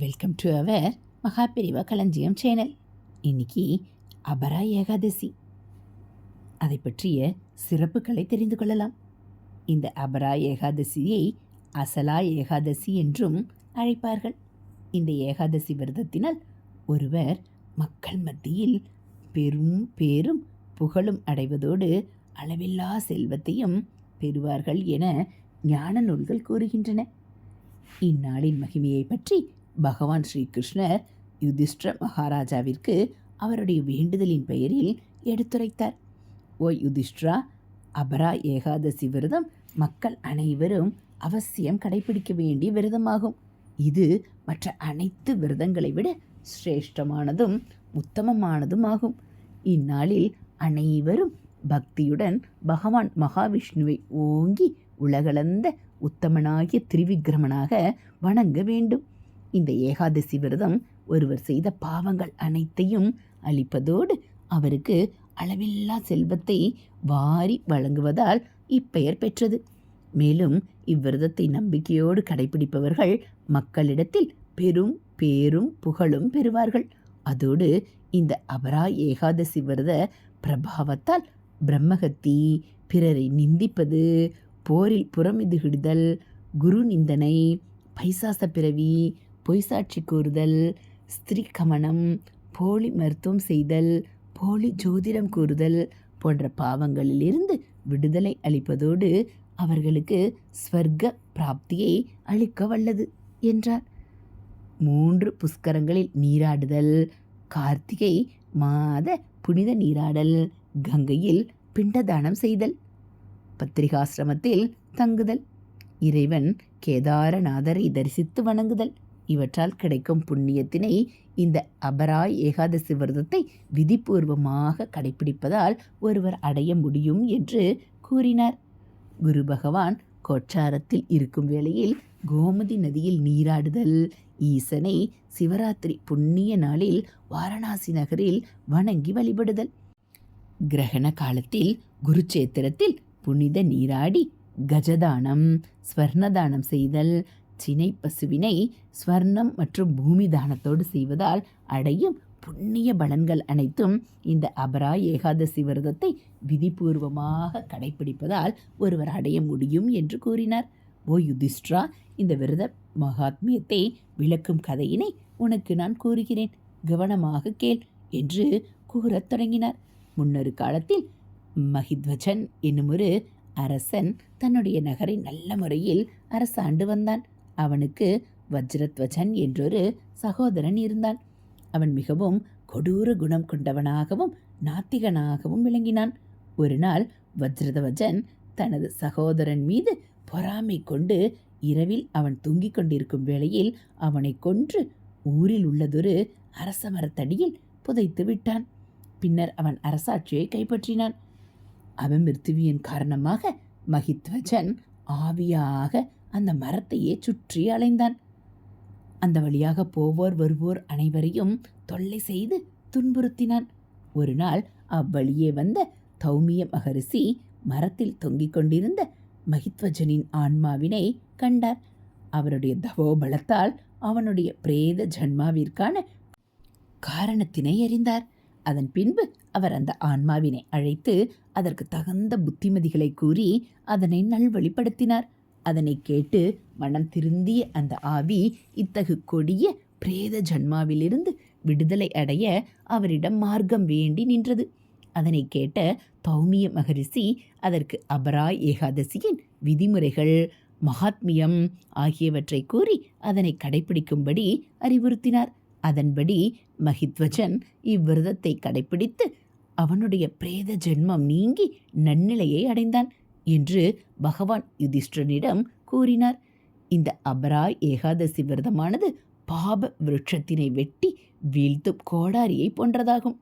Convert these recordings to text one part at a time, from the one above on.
Welcome to our Mahaperiyava களஞ்சியம் channel இன்னைக்கு அபரா ஏகாதசி. அதை பற்றிய சிறப்புகளை தெரிந்து கொள்ளலாம். இந்த அபரா ஏகாதசியை அசலா ஏகாதசி என்றும் அழைப்பார்கள். இந்த ஏகாதசி விரதத்தினால் ஒருவர் மக்கள் மத்தியில் பெரும் பேரும் புகழும் அடைவதோடு அளவில்லா செல்வத்தையும் பெறுவார்கள் என ஞான நூல்கள் கூறுகின்றன. இந்நாளின் மகிமையை பற்றி பகவான் ஸ்ரீகிருஷ்ணர் யுதிஷ்டிர மகாராஜாவிற்கு அவருடைய வேண்டுதலின் பெயரில் எடுத்துரைத்தார். ஓ யுதிஷ்டிரா அபரா ஏகாதசி விரதம் மக்கள் அனைவரும் அவசியம் கடைபிடிக்க வேண்டிய விரதமாகும். இது மற்ற அனைத்து விரதங்களை விட சிரேஷ்டமானதும் உத்தமமானதும் ஆகும் இந்நாளில் அனைவரும் பக்தியுடன் பகவான் மகாவிஷ்ணுவை ஓங்கி உலகளந்த உத்தமனாகிய திரிவிக்ரமனாக வணங்க வேண்டும். இந்த ஏகாதசி விரதம் ஒருவர் செய்த பாவங்கள் அனைத்தையும் அளிப்பதோடு அவருக்கு அளவில்லா செல்வத்தை வாரி வழங்குவதால் இப்பெயர் பெற்றது. மேலும் இவ்விரதத்தை நம்பிக்கையோடு கடைபிடிப்பவர்கள் மக்களிடத்தில் பெரும் பேரும் புகழும் பெறுவார்கள். அதோடு இந்த அபரா ஏகாதசி விரத பிரபாவத்தால் பிரம்மகத்தி பிறரை நிந்திப்பது போரில் புறமிதுகிடுதல் குரு நிந்தனை பைசாச பிறவி பொய்சாட்சி கூறுதல் ஸ்திரீ கமனம் போலி மருத்துவம் செய்தல் போலி ஜோதிடம் கூறுதல் போன்ற பாவங்களிலிருந்து விடுதலை அளிப்பதோடு அவர்களுக்கு ஸ்வர்க்க பிராப்தியை அளிக்க வல்லது என்றார். மூன்று புஷ்கரங்களில் நீராடுதல் கார்த்திகை மாத புனித நீராடல் கங்கையில் பிண்டதானம் செய்தல் பத்திரிகாசிரமத்தில் தங்குதல் இறைவன் கேதாரநாதரை தரிசித்து வணங்குதல். இவற்றால் கிடைக்கும் புண்ணியத்தினை இந்த அபராய் ஏகாதசி விரதத்தை விதிபூர்வமாக கடைபிடிப்பதால் ஒருவர் அடைய முடியும் என்று கூறினார். குரு பகவான் கோச்சாரத்தில் இருக்கும் வேளையில் கோமதி நதியில் நீராடுதல் ஈசனை சிவராத்திரி புண்ணிய நாளில் வாரணாசி நகரில் வணங்கி வழிபடுதல். கிரகண காலத்தில் குருச்சேத்திரத்தில் புனித நீராடி கஜதானம் ஸ்வர்ணதானம் செய்தல் சினை பசுவினை ஸ்வர்ணம் மற்றும் பூமி தானத்தோடு செய்வதால் அடையும் புண்ணிய பலன்கள் அனைத்தும் இந்த அபரா ஏகாதசி விரதத்தை விதிபூர்வமாக கடைபிடிப்பதால் ஒருவர் அடைய முடியும் என்று கூறினார். ஓ யுதிஷ்ட்ரா இந்த விரத மகாத்மியத்தை விளக்கும் கதையினை உனக்கு நான் கூறுகிறேன். கவனமாக கேள் என்று கூறத் தொடங்கினார். முன்னொரு காலத்தில் மகித்வஜன் என்னும் ஒரு அரசன் தன்னுடைய நகரை நல்ல முறையில் அரசாண்டு வந்தான். அவனுக்கு வஜ்ரத்வஜன் என்றொரு சகோதரன் இருந்தான். அவன் மிகவும் கொடூர குணம் கொண்டவனாகவும் நாத்திகனாகவும் விளங்கினான். ஒரு நாள் வஜ்ரதவஜன் தனது சகோதரன் மீது பொறாமை கொண்டு இரவில் அவன் தூங்கிக் கொண்டிருக்கும் வேளையில் அவனை கொன்று ஊரில் உள்ளதொரு அரச மரத்தடியில் புதைத்து விட்டான். பின்னர் அவன் அரசாட்சியை கைப்பற்றினான். அபமிருத்துவியின் காரணமாக மகித்வஜன் ஆவியாக அந்த மரத்தையே சுற்றி அலைந்தான். அந்த வழியாக போவோர் வருவோர் அனைவரையும் தொல்லை செய்து துன்புறுத்தினான். ஒரு நாள் அவ்வழியே வந்த தௌமிய மகரிஷி மரத்தில் தொங்கிக் கொண்டிருந்த மகித்வஜனின் ஆன்மாவினை கண்டார். அவருடைய தவோபலத்தால் அவனுடைய பிரேத ஜன்மாவிற்கான காரணத்தினை அறிந்தார். அதன் பின்பு அவர் அந்த ஆன்மாவினை அழைத்து அதற்கு தகுந்த புத்திமதிகளை கூறி அதனை நல்வழிப்படுத்தினார். அதனை கேட்டு மனம் திருந்திய அந்த ஆவி இத்தகு கொடிய பிரேத ஜன்மாவிலிருந்து விடுதலை அடைய அவரிடம் மார்க்கம் வேண்டி நின்றது. அதனை கேட்ட பௌமிய மகரிஷி அதற்கு அபராய் ஏகாதசியின் விதிமுறைகள் மகாத்மியம் ஆகியவற்றை கூறி அதனை கடைபிடிக்கும்படி அறிவுறுத்தினார். அதன்படி மகித்வஜன் இவ்விரதத்தை கடைபிடித்து அவனுடைய பிரேத ஜென்மம் நீங்கி நன்னிலையை அடைந்தான். என்று பகவான் யுதிஷ்டனிடம் கூறினார். இந்த அபராய் ஏகாதசி விரதமானது பாப விருட்சத்தினை வெட்டி வீழ்த்தும் கோடாரியை போன்றதாகும்.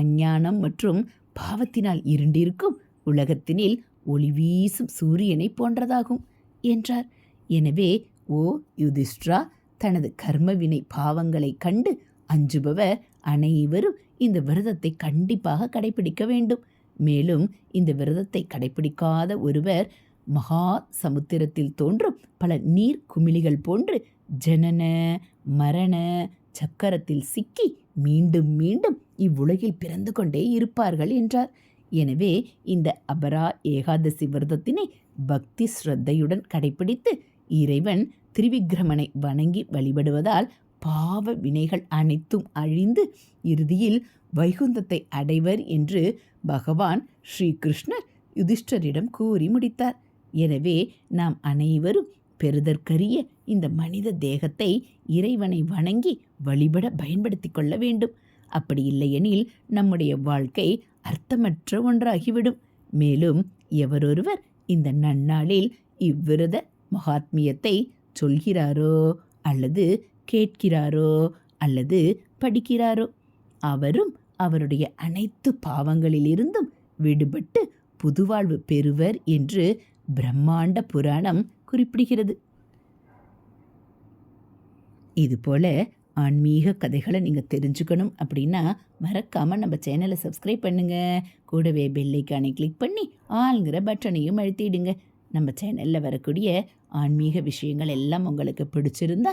அஞ்ஞானம் மற்றும் பாவத்தினால் இருண்டிருக்கும் உலகத்தினில் ஒளி வீசும் சூரியனை போன்றதாகும் என்றார். எனவே ஓ யுதிஷ்ட்ரா தனது கர்மவினை பாவங்களை கண்டு அஞ்சுபவர் அனைவரும் இந்த விரதத்தை கண்டிப்பாக கடைபிடிக்க வேண்டும். மேலும் இந்த விரதத்தை கடைபிடிக்காத ஒருவர் மகா சமுத்திரத்தில் தோன்றும் பல நீர் குமிழிகள் போன்று ஜனன மரண சக்கரத்தில் சிக்கி மீண்டும் மீண்டும் இவ்வுலகில் பிறந்து கொண்டே இருப்பார்கள் என்றார். எனவே இந்த அபரா ஏகாதசி விரதத்தினை பக்தி ஸ்ரத்தையுடன் கடைபிடித்து இறைவன் திரிவிக்ரமனை வணங்கி வழிபடுவதால் பாவ வினைகள் அனைத்தும் அழிந்து இறுதியில் வைகுந்தத்தை அடைவர் என்று பகவான் ஸ்ரீகிருஷ்ணர் யுதிஷ்டரிடம் கூறி முடித்தார். எனவே நாம் அனைவரும் பெறுதற்கரிய இந்த மனித தேகத்தை இறைவனை வணங்கி வழிபட பயன்படுத்தி கொள்ள வேண்டும். அப்படி இல்லையெனில் நம்முடைய வாழ்க்கை அர்த்தமற்ற ஒன்றாகிவிடும். மேலும் எவரொருவர் இந்த நன்னாளில் இவ்விரத மகாத்மியத்தை சொல்கிறாரோ அல்லது கேட்கிறாரோ அல்லது படிக்கிறாரோ? அவரும் அவருடைய அனைத்து பாவங்களிலிருந்தும் விடுபட்டு புதுவாழ்வு பெறுவர் என்று பிரம்மாண்ட புராணம் குறிப்பிடுகிறது. இதுபோல ஆன்மீக கதைகளை நீங்கள் தெரிஞ்சுக்கணும் அப்படின்னா மறக்காமல் நம்ம சேனலை சப்ஸ்கிரைப் பண்ணுங்கள் கூடவே பெல்லைக்கானை கிளிக் பண்ணி ஆளுங்கிற பட்டனையும் அழுத்திடுங்க. நம்ம சேனலில் வரக்கூடிய ஆன்மீக விஷயங்கள் எல்லாம் உங்களுக்கு பிடிச்சிருந்தா